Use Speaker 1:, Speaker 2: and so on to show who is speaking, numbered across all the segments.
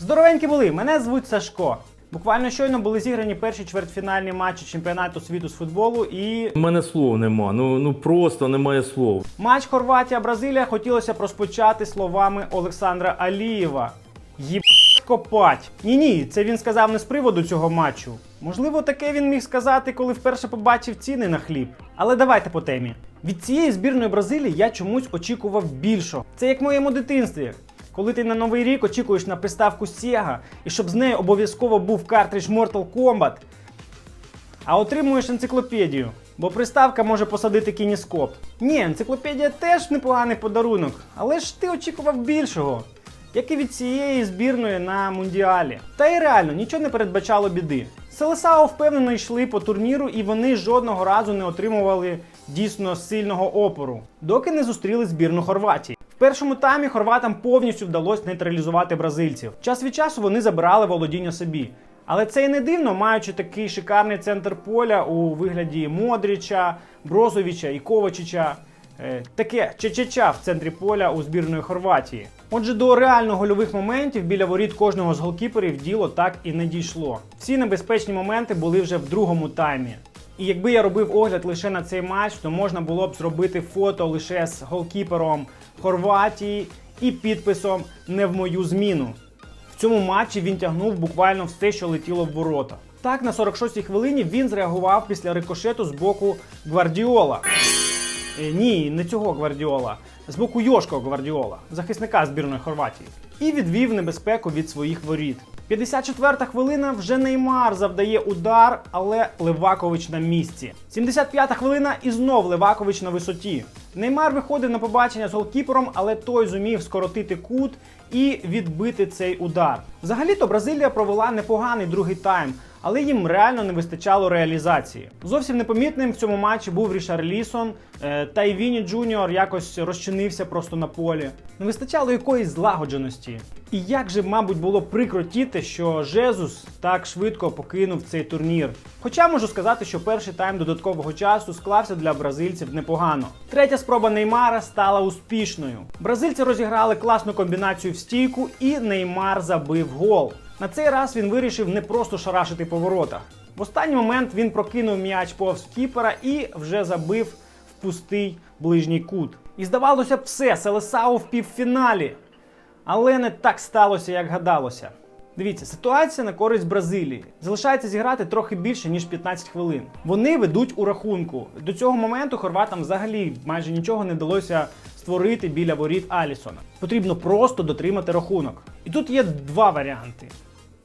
Speaker 1: Здоровенькі були! Мене звуть Сашко. Буквально щойно були зіграні перші чвертьфінальні матчі чемпіонату світу з футболу і
Speaker 2: У мене слов нема. Ну ну просто немає слов.
Speaker 1: матч Хорватія-Бразилія хотілося б розпочати словами Олександра Алієва. Їб копать. Ні, ні, це він сказав не з приводу цього матчу. Можливо, таке він міг сказати, коли вперше побачив ціни на хліб. Але давайте по темі. Від цієї збірної Бразилії я чомусь очікував більшого. Це як в моєму дитинстві. Коли ти на новий рік очікуєш на приставку Sega, і щоб з нею обов'язково був картридж Mortal Kombat, а отримуєш енциклопедію, бо приставка може посадити кініскоп. Ні, енциклопедія теж непоганий подарунок, але ж ти очікував більшого. Як і від цієї збірної на мундіалі. Та й реально нічого не передбачало біди. Селесао впевнено йшли по турніру, і вони жодного разу не отримували дійсно сильного опору, доки не зустріли збірну Хорватії. Першому таймі хорватам повністю вдалося нейтралізувати бразильців. Час від часу вони забирали володіння собі. Але це і не дивно, маючи такий шикарний центр поля у вигляді Модріча, Брозовича і Ковачича. Е, Таке чечеча в центрі поля у збірної Хорватії. Отже, до реально гольових моментів біля воріт кожного з голкіперів діло так і не дійшло. Всі небезпечні моменти були вже в другому таймі. І якби я робив огляд лише на цей матч, то можна було б зробити фото лише з голкіпером Хорватії і підписом Не в мою зміну. В цьому матчі він тягнув буквально все, що летіло в ворота. Так, на 46-й хвилині він зреагував після рикошету з боку Гвардіола. Е, Ні, не цього Гвардіола, з боку Йошко Гвардіола, захисника збірної Хорватії, і відвів небезпеку від своїх воріт. 54-та хвилина вже Неймар завдає удар, але Левакович на місці. 75-та хвилина і знов Левакович на висоті. Неймар виходив на побачення з голкіпером, але той зумів скоротити кут і відбити цей удар. Взагалі-то Бразилія провела непоганий другий тайм, але їм реально не вистачало реалізації. Зовсім непомітним в цьому матчі був Рішар Лісон, е, та й Віні Джуніор якось розчинився просто на полі. Не вистачало якоїсь злагодженості. І як же, мабуть, було прикро тіти, що Жезус так швидко покинув цей турнір. Хоча можу сказати, що перший тайм додаткового часу склався для бразильців непогано. Третя спроба Неймара стала успішною. Бразильці розіграли класну комбінацію в стійку, і Неймар забив гол. На цей раз він вирішив не просто шарашити по воротах. В останній момент він прокинув м'яч повз кіпера і вже забив в пустий ближній кут. І здавалося б, все, Селесао в півфіналі. Але не так сталося, як гадалося. Дивіться, ситуація на користь Бразилії. Залишається зіграти трохи більше, ніж 15 хвилин. Вони ведуть у рахунку. До цього моменту хорватам взагалі майже нічого не вдалося створити біля воріт Алісона. Потрібно просто дотримати рахунок. І тут є два варіанти.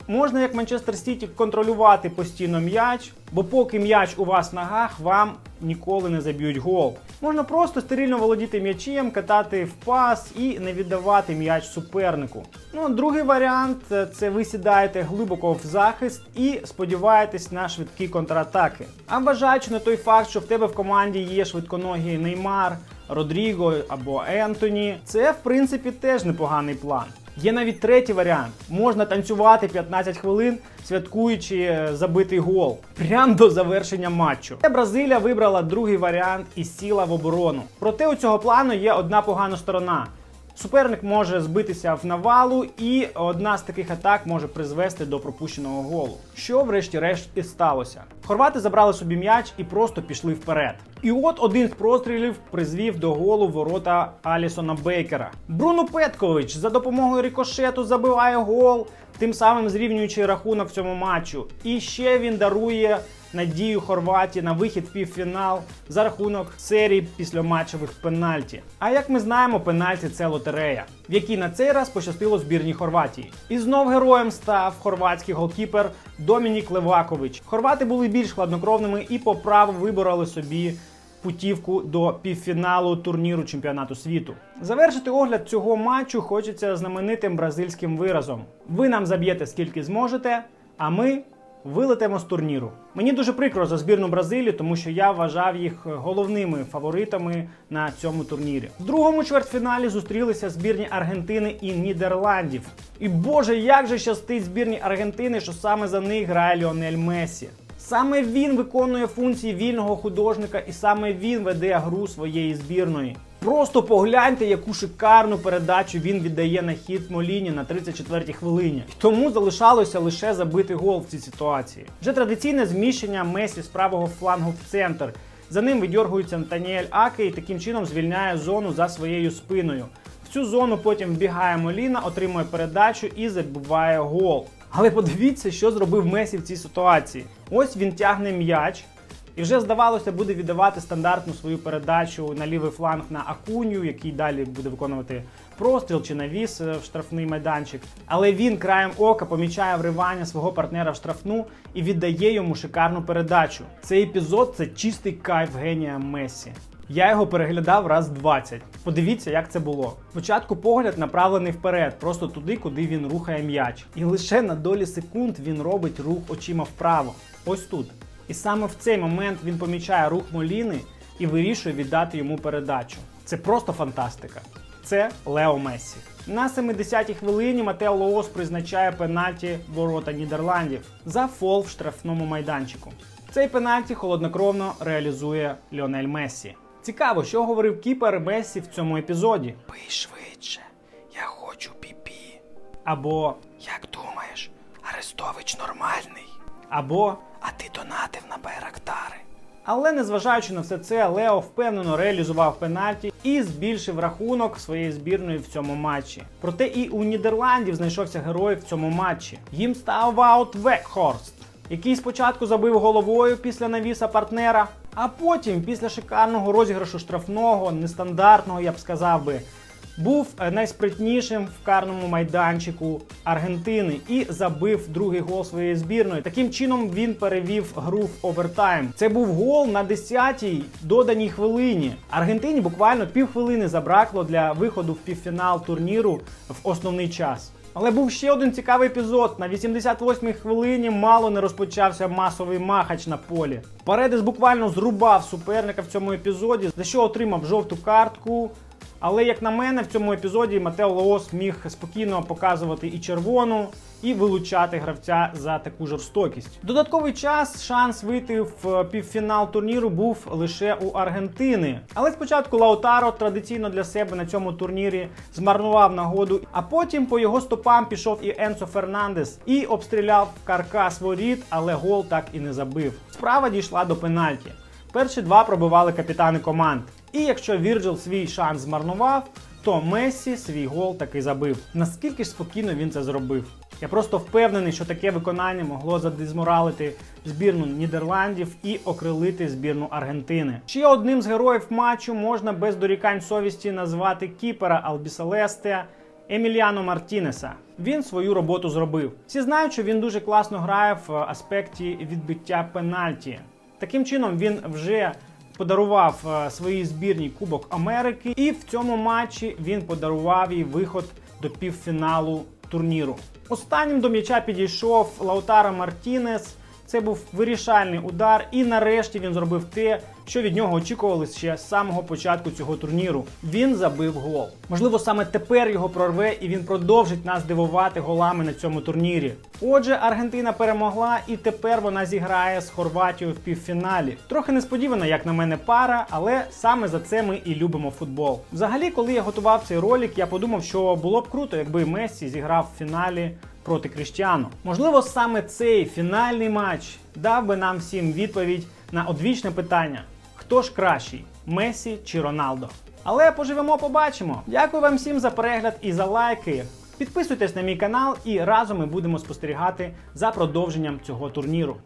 Speaker 1: Можна, як Манчестер Сіті, контролювати постійно м'яч, бо поки м'яч у вас в ногах, вам ніколи не заб'ють гол. Можна просто стерильно володіти м'ячем, катати в пас і не віддавати м'яч супернику. Ну, другий варіант це ви сідаєте глибоко в захист і сподіваєтесь на швидкі контратаки. А вважаючи на той факт, що в тебе в команді є швидконогі Неймар, Родріго або Ентоні, це в принципі теж непоганий план. Є навіть третій варіант. Можна танцювати 15 хвилин, святкуючи е, забитий гол прямо до завершення матчу. Бразилія вибрала другий варіант і сіла в оборону. Проте у цього плану є одна погана сторона. Суперник може збитися в навалу, і одна з таких атак може призвести до пропущеного голу. Що, врешті-решт, і сталося. Хорвати забрали собі м'яч і просто пішли вперед. І от один з прострілів призвів до голу ворота Алісона Бейкера. Бруно Петкович за допомогою рикошету забиває гол, тим самим зрівнюючи рахунок в цьому матчу. І ще він дарує надію Хорватії на вихід в півфінал за рахунок серії післяматчевих пенальті. А як ми знаємо, пенальті це лотерея, в якій на цей раз пощастило збірній Хорватії. І знов героєм став хорватський голкіпер Домінік Левакович. Хорвати були більш хладнокровними і по праву вибороли собі путівку до півфіналу турніру чемпіонату світу. Завершити огляд цього матчу хочеться знаменитим бразильським виразом: ви нам заб'єте скільки зможете, а ми вилетимо з турніру. Мені дуже прикро за збірну Бразилії, тому що я вважав їх головними фаворитами на цьому турнірі. В другому чвертьфіналі зустрілися збірні Аргентини і Нідерландів. І боже, як же щастить збірні Аргентини, що саме за них грає Ліонель Мессі. Саме він виконує функції вільного художника, і саме він веде гру своєї збірної. Просто погляньте, яку шикарну передачу він віддає на хід Моліні на 34-й хвилині. І тому залишалося лише забити гол в цій ситуації. Вже традиційне зміщення Месі з правого флангу в центр. За ним видьоргується Натаніель Аке і таким чином звільняє зону за своєю спиною. В цю зону потім вбігає Моліна, отримує передачу і забиває гол. Але подивіться, що зробив Месі в цій ситуації. Ось він тягне м'яч. І вже здавалося, буде віддавати стандартну свою передачу на лівий фланг на Акуню, який далі буде виконувати простріл чи навіс е, в штрафний майданчик. Але він краєм ока помічає вривання свого партнера в штрафну і віддає йому шикарну передачу. Цей епізод це чистий кайф генія Месі. Я його переглядав раз 20. Подивіться, як це було. Спочатку погляд направлений вперед, просто туди, куди він рухає м'яч. І лише на долі секунд він робить рух очима вправо. Ось тут. І саме в цей момент він помічає рух Моліни і вирішує віддати йому передачу. Це просто фантастика. Це Лео Мессі. На 70-й хвилині Матео Лоос призначає пенальті ворота Нідерландів за фол в штрафному майданчику. Цей пенальті холоднокровно реалізує Ліонель Мессі. Цікаво, що говорив кіпер Мессі в цьому епізоді. Пий швидше, я хочу піпі. Або як думаєш, Арестович нормальний? Або А ти донатив на Байрактари. Але незважаючи на все це, Лео впевнено реалізував пенальті і збільшив рахунок своєї збірної в цьому матчі. Проте і у Нідерландів знайшовся герой в цьому матчі. Їм став Ваут Векхорст, який спочатку забив головою після навіса партнера, а потім, після шикарного розіграшу штрафного, нестандартного, я б сказав би, був найспритнішим в карному майданчику Аргентини і забив другий гол своєї збірної. Таким чином він перевів гру в овертайм. Це був гол на 10-й доданій хвилині. Аргентині буквально півхвилини забракло для виходу в півфінал турніру в основний час. Але був ще один цікавий епізод. На 88-й хвилині мало не розпочався масовий махач на полі. Паредес буквально зрубав суперника в цьому епізоді, за що отримав жовту картку. Але як на мене, в цьому епізоді Матео Лаос міг спокійно показувати і червону, і вилучати гравця за таку жорстокість. Додатковий час, шанс вийти в півфінал турніру був лише у Аргентини. Але спочатку Лаутаро традиційно для себе на цьому турнірі змарнував нагоду, а потім по його стопам пішов і Енсо Фернандес і обстріляв каркас воріт, але гол так і не забив. Справа дійшла до пенальті. Перші два пробивали капітани команд. І якщо Вірджил свій шанс змарнував, то Мессі свій гол таки забив. Наскільки ж спокійно він це зробив? Я просто впевнений, що таке виконання могло задезморалити збірну Нідерландів і окрилити збірну Аргентини. Ще одним з героїв матчу можна без дорікань совісті назвати кіпера Албіселесте Еміліано Мартінеса. Він свою роботу зробив. Всі знають, що він дуже класно грає в аспекті відбиття пенальті. Таким чином він вже подарував е, своїй збірні Кубок Америки, і в цьому матчі він подарував їй виход до півфіналу турніру. Останнім до м'яча підійшов Лаутаро Мартінес. Це був вирішальний удар, і нарешті він зробив те, що від нього очікували ще з самого початку цього турніру. Він забив гол. Можливо, саме тепер його прорве, і він продовжить нас дивувати голами на цьому турнірі. Отже, Аргентина перемогла, і тепер вона зіграє з Хорватією в півфіналі. Трохи несподівана, як на мене, пара, але саме за це ми і любимо футбол. Взагалі, коли я готував цей ролик, я подумав, що було б круто, якби Мессі зіграв в фіналі проти Кріштіану. Можливо, саме цей фінальний матч дав би нам всім відповідь на одвічне питання: хто ж кращий, Месі чи Роналдо? Але поживемо, побачимо. Дякую вам всім за перегляд і за лайки. Підписуйтесь на мій канал, і разом ми будемо спостерігати за продовженням цього турніру.